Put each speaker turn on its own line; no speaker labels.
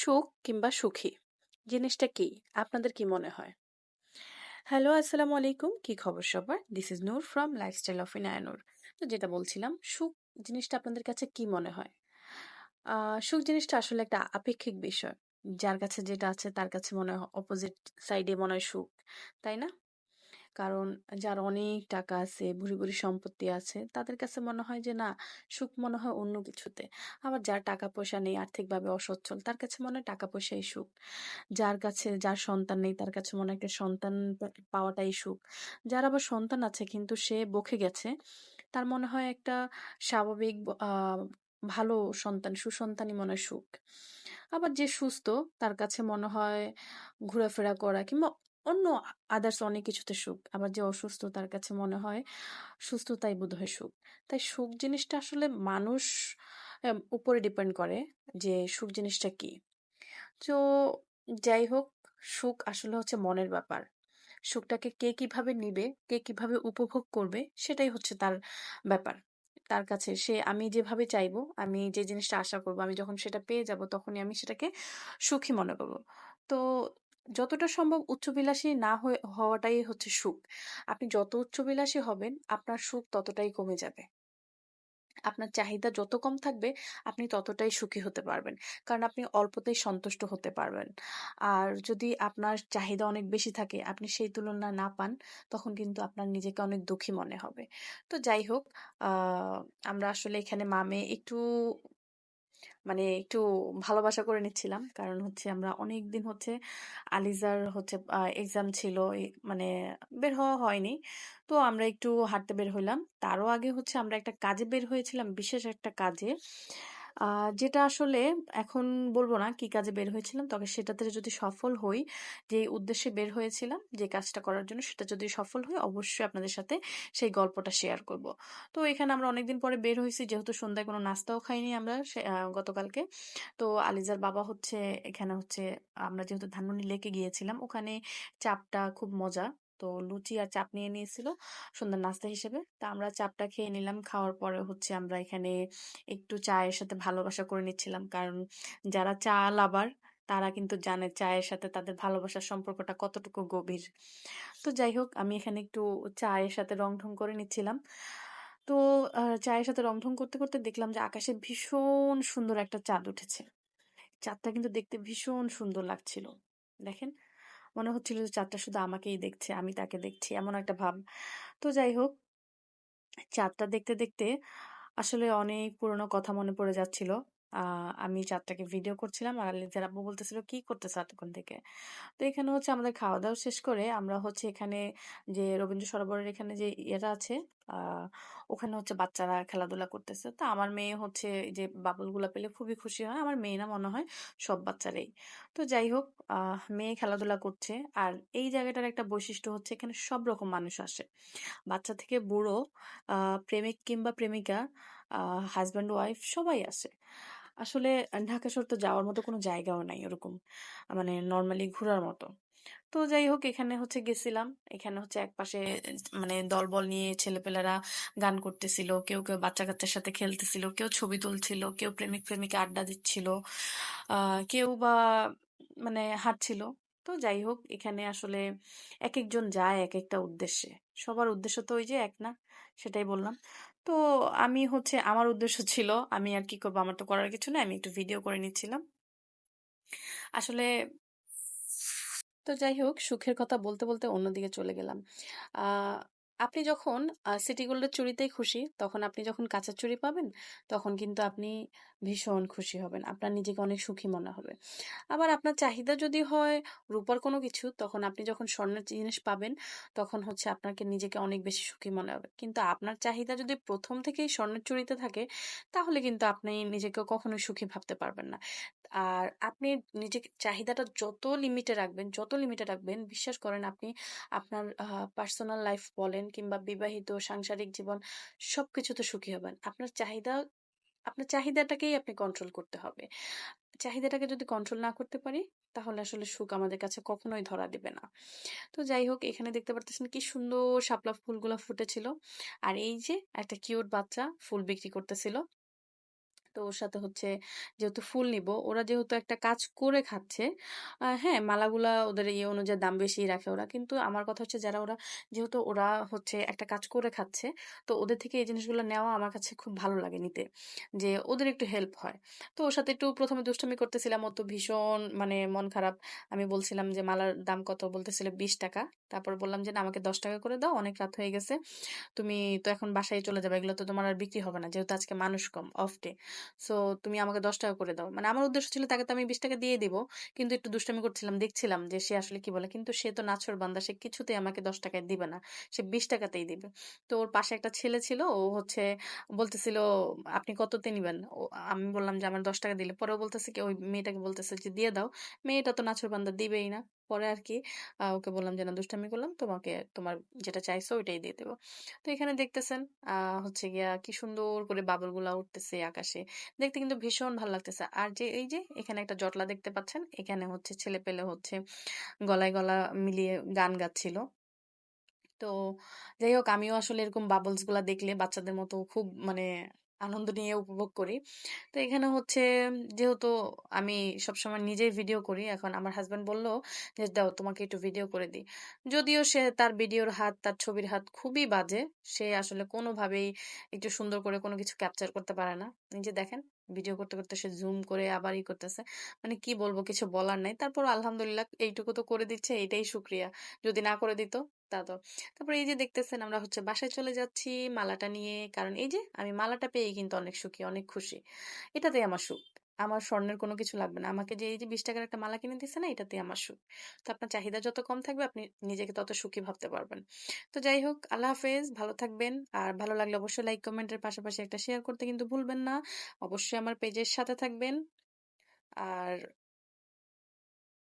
সুখ কিংবা সুখী? জিনিসটা কি? আপনাদের কি মনে হয়? হ্যালো আসসালামু আলাইকুম। কি খবর সবার? This is Noor from lifestyle of Inaynur তো যেটা বলছিলাম, সুখ জিনিসটা আপনাদের কাছে কি মনে হয়? সুখ জিনিসটা আসলে একটা আপেক্ষিক বিষয়। যার কাছে যেটা আছে, তার কাছে মনে হয় অপোজিট সাইডে মনে হয় সুখ, তাই না? কারণ যার অনেক টাকা আছে, ভুরি ভুরি সম্পত্তি আছে, তাদের কাছে মনে হয় যে, না, সুখ মনে হয় অন্য কিছুতে। আবার যার টাকা পয়সা নেই, আর্থিকভাবে অসচ্ছল, তার কাছে মনে হয় টাকা পয়সাই সুখ। যার কাছে, যার সন্তান নেই, তার কাছে মনে হয় একটা সন্তান পাওয়াটাই সুখ। যার আবার সন্তান আছে, কিন্তু সে বকে গেছে, তার মনে হয় একটা স্বাভাবিক ভালো সন্তান, সুসন্তানই মনে হয় সুখ। আবার যে সুস্থ, তার কাছে মনে হয় ঘোরাফেরা করা কিংবা অন্য আদার্স অনেক কিছুতে সুখ। আবার যে অসুস্থ তার কাছে মনে হয়, সুস্থতাই বোধ হয় সুখ। তাই সুখ জিনিসটা আসলে মানুষ উপরে ডিপেন্ড করে যে সুখ জিনিসটা কি। তো যাই হোক, সুখ আসলে হচ্ছে মনের ব্যাপার। সুখটাকে কে কীভাবে নিবে, কে কীভাবে উপভোগ করবে, সেটাই হচ্ছে তার ব্যাপার। তার কাছে সে, আমি যেভাবে চাইব, আমি যে জিনিসটা আশা করব, আমি যখন সেটা পেয়ে যাব, তখনই আমি সেটাকে সুখী মনে করব। তো যতটা সম্ভব উচ্চবিলাসী না হয়ে, হওয়াটাই হচ্ছে সুখ। আপনি যত উচ্চবিলাসী হবেন, আপনার সুখ ততটাই কমে যাবে। আপনার চাহিদা যত কম থাকবে, আপনি ততটাই সুখী হতে পারবেন। কারণ আপনি অল্পতেই সন্তুষ্ট হতে পারবেন। আর যদি আপনার চাহিদা অনেক বেশি থাকে, আপনি সেই তুলনা না পান, তখন কিন্তু আপনার নিজেকে অনেক দুঃখী মনে হবে। তো যাই হোক আমরা আসলে এখানে মামে একটু মানে একটু ভালোবাসা করে নিচ্ছিলাম। কারণ হচ্ছে আমরা অনেক দিন হচ্ছে আলিজার হচ্ছে এক্সাম ছিল মানে বের হওয়া হয়নি। তো আমরা একটু হাঁটতে বের হইলাম। তারও আগে হচ্ছে আমরা একটা কাজে বের হয়েছিলাম, বিশেষ একটা কাজে। যেটা আসলে এখন বলব না কি কাজে বের হয়েছিলাম, তবে সেটাতে যদি সফল হই, যে উদ্দেশ্যে বের হয়েছিলাম, যে কাজটা করার জন্য সেটা যদি সফল হয় অবশ্যই আপনাদের সাথে সেই গল্পটা শেয়ার করব। তো এখানে আমরা অনেকদিন পরে বের হয়েছি, যেহেতু সন্ধ্যায় কোনো নাস্তাও খাইনি আমরা গতকালকে। তো আলিজার বাবা হচ্ছে, এখানে হচ্ছে আমরা যেহেতু ধানমন্ডি লেকে গিয়েছিলাম, ওখানে চাপটা খুব মজা। তো লুচি আর চাপ নিয়ে নিয়েছিল সন্ধ্যার নাস্তা হিসেবে। তা আমরা চাপটা খেয়ে নিলাম। খাওয়ার পরে হচ্ছে আমরা এখানে একটু চায়ের সাথে ভালোবাসা করে নিচ্ছিলাম। কারণ যারা চা লাভার, তারা কিন্তু জানে চায়ের সাথে তাদের ভালোবাসার সম্পর্কটা কতটুকু গভীর। তো যাই হোক, আমি এখানে একটু চায়ের সাথে রং ঢং করে নিচ্ছিলাম। তো চায়ের সাথে রং ঢং করতে করতে দেখলাম যে আকাশে ভীষণ সুন্দর একটা চাঁদ উঠেছে। চাঁদটা কিন্তু দেখতে ভীষণ সুন্দর লাগছিল। দেখেন মনে হচ্ছিল যে চাঁদটা শুধু আমাকেই দেখছে, আমি তাকে দেখছি, এমন একটা ভাব। তো যাই হোক, চাঁদটা দেখতে দেখতে আসলে অনেক পুরনো কথা মনে পড়ে যাচ্ছিল। আহ আমি চাঁদটাকে ভিডিও করছিলাম আর আলিজার আব্বু বলতেছিল, কি করতেছে এতক্ষণ থেকে? তো এখানে হচ্ছে আমাদের খাওয়া দাওয়া শেষ করে আমরা হচ্ছে এখানে যে রবীন্দ্র সরোবরের এখানে যে ইয়েটা আছে ওখানে হচ্ছে বাচ্চারা খেলাধুলা করতেছে। তো আমার মেয়ে হচ্ছে যে বাবুলগুলা পেলে খুবই খুশি হয়। আমার মেয়ে না মনে হয় সব বাচ্চারাই। তো যাই হোক মেয়ে খেলাধুলা করছে আর এই জায়গাটার একটা বৈশিষ্ট্য হচ্ছে এখানে সব রকম মানুষ আসে। বাচ্চা থেকে বুড়ো প্রেমিক কিংবা প্রেমিকা হাজব্যান্ড ওয়াইফ সবাই আসে। আসলে ঢাকা শহর তো যাওয়ার মতো কোনো জায়গাও নাই ওরকম মানে নর্মালি ঘোরার মতো। তো যাই হোক এখানে হচ্ছে গেছিলাম। এখানে হচ্ছে একপাশে মানে দলবল নিয়ে ছেলেপেলেরা গান করতেছিল কেউ কেউ বাচ্চা কাচ্চার সাথে খেলতেছিল কেউ ছবি তুলছিল কেউ প্রেমিক প্রেমিকা আড্ডা দিচ্ছিল কেউ বা মানে হাঁটছিল। তো যাই হোক এখানে আসলে এক একজন যায় এক একটা উদ্দেশ্যে। সবার উদ্দেশ্য তো ওই যে এক না সেটাই বললাম। তো আমি হচ্ছে, আমার উদ্দেশ্য ছিল আমি আর কি করব, আমার তো করার কিছু না আমি একটু ভিডিও করে নিচ্ছিলাম। আসলে তো যাই হোক, সুখের কথা বলতে বলতে অন্যদিকে চলে গেলাম। আপনি যখন সিটি গোল্ডের চুড়িতেই খুশি, তখন আপনি যখন কাঁচের চুড়ি পাবেন, তখন কিন্তু আপনি ভীষণ খুশি হবেন। আপনার নিজেকে অনেক সুখী মনে হবে। আবার আপনার চাহিদা যদি হয় রূপার কোনো কিছু, তখন আপনি যখন স্বর্ণের জিনিস পাবেন, তখন হচ্ছে আপনাকে নিজেকে অনেক বেশি সুখী মনে হবে। কিন্তু আপনার চাহিদা যদি প্রথম থেকেই স্বর্ণের চুরিতে থাকে, তাহলে কিন্তু আপনি নিজেকে কখনোই সুখী ভাবতে পারবেন না। আর আপনি নিজেকে, চাহিদাটা যত লিমিটে রাখবেন, যত লিমিটে রাখবেন, বিশ্বাস করেন আপনি আপনার পার্সোনাল লাইফ বলেন কিংবা বিবাহিত, সাংসারিক জীবন, সবকিছুতে সুখী হবেন। আপনার চাহিদা, আপনার চাহিদাটাকেই আপনি কন্ট্রোল করতে হবে। চাহিদাটাকে যদি কন্ট্রোল না করতে পারি, তাহলে আসলে সুখ আমাদের কাছে কখনোই ধরা দিবে না। তো যাই হোক, এখানে দেখতে পারতেছেন কি সুন্দর শাপলা ফুলগুলো ফুটেছিল। আর এই যে একটা কিউট বাচ্চা ফুল বিক্রি করতেছিল। তো ওর সাথে হচ্ছে যেহেতু ফুল নিবো, ওরা যেহেতু একটা কাজ করে খাচ্ছে, হ্যাঁ, মালাগুলা ওদের ইয়ে অনুযায়ী দাম বেশিই রাখে ওরা। কিন্তু আমার কথা হচ্ছে যারা ওরা যেহেতু ওরা হচ্ছে একটা কাজ করে খাচ্ছে, তো ওদের থেকে এই জিনিসগুলো নেওয়া আমার কাছে খুব ভালো লাগে নিতে। যে ওদের একটু হেল্প হয়। তো ওর সাথে একটু ১ম এ দুষ্টামি করতেছিলাম। ও তো ভীষণ মানে মন খারাপ। আমি বলছিলাম যে, "মালার দাম কত?" বলতেছিল ৳২০ তারপর বললাম যে, "না আমাকে ৳১০ করে দাও। অনেক রাত হয়ে গেছে। তুমি তো এখন বাসায় চলে যাবে এগুলো তো তোমার আর বিক্রি হবে না। যেহেতু আজকে মানুষ কম, অফ ডে। সো তুমি আমাকে ৳১০ করে দাও।" মানে আমার উদ্দেশ্য ছিল তাকে তো আমি ৳২০ দিয়েই দিব। কিন্তু একটু দুষ্টামি করছিলাম। দেখছিলাম যে সে আসলে কি বলে। কিন্তু সে তো নাছোড়বান্দা। সে কিছুতেই আমাকে ৳১০ দিবে না। সে বিশ টাকাতেই দিবে। তো ওর পাশে একটা ছেলে ছিল। ও হচ্ছে বলতেছিল, "আপনি কততে নিবেন?" আমি বললাম যে, "আমার ৳১০ দিলে।" পরে বলতেছে কি ওই মেয়েটাকে বলতেছে যে, "দিয়ে দাও।" মেয়েটা তো নাছোড়বান্দা দিবেই না। পরে আরকি আ ওকে বললাম যে, "না দুষ্টামি করলাম। তোমাকে তোমার যেটা চাইছো ওইটাই দিয়ে দিব।" তো এখানে দেখতেছেন হচ্ছে গিয়া কি সুন্দর করে বাবলগুলা উঠতেছে আকাশে। দেখতে কিন্তু ভীষণ ভালো লাগতেছে। আর যে এই যে এখানে একটা জটলা দেখতে পাচ্ছেন, এখানে হচ্ছে ছেলে পেলে হচ্ছে গলায় গলা মিলিয়ে গান গাচ্ছিল। তো যাই হোক আমিও আসলে এরকম বাবলসগুলা দেখলে বাচ্চাদের মতো খুব মানে আনন্দ নিয়ে উপভোগ করি। তো এখানে হচ্ছে যেহেতু আমি সবসময় নিজেই ভিডিও করি। এখন আমার হাজব্যান্ড বলল যে, "দাও তোমাকে একটু ভিডিও করে দিই।" যদিও সে তার ভিডিওর হাত, তার ছবির হাত খুবই বাজে। সে আসলে কোনোভাবেই একটু সুন্দর করে কোনো কিছু ক্যাপচার করতে পারে না। নিজে দেখেন ভিডিও করতে, করতে সে জুম করে আবার ই করতেছে। মানে কি বলব কিছু বলার নাই। তারপর আলহামদুলিল্লাহ এইটুকু তো করে দিচ্ছে এটাই শুক্রিয়া যদি না করে দিত তা তো তারপরে এই যে দেখতেছেন আমরা হচ্ছে বাসায় চলে যাচ্ছি মালাটা নিয়ে। কারণ এই যে আমি মালাটা পেয়ে কিন্তু অনেক সুখী, অনেক খুশি। এটাতেই আমার সুখ। আমার স্বর্ণের কোনো কিছু লাগবে না। আমাকে যে এই যে বিশ টাকার একটা মালা কিনে দিচ্ছে না এটাতে আমার সুখ। তো আপনার চাহিদা যত কম থাকবে, আপনি নিজেকে তত সুখী ভাবতে পারবেন। তো যাই হোক, আল্লাহ হাফেজ। ভালো থাকবেন। আর ভালো লাগলে অবশ্যই লাইক কমেন্টের পাশাপাশি একটা শেয়ার করতে কিন্তু ভুলবেন না। অবশ্যই আমার পেজের সাথে থাকবেন। আর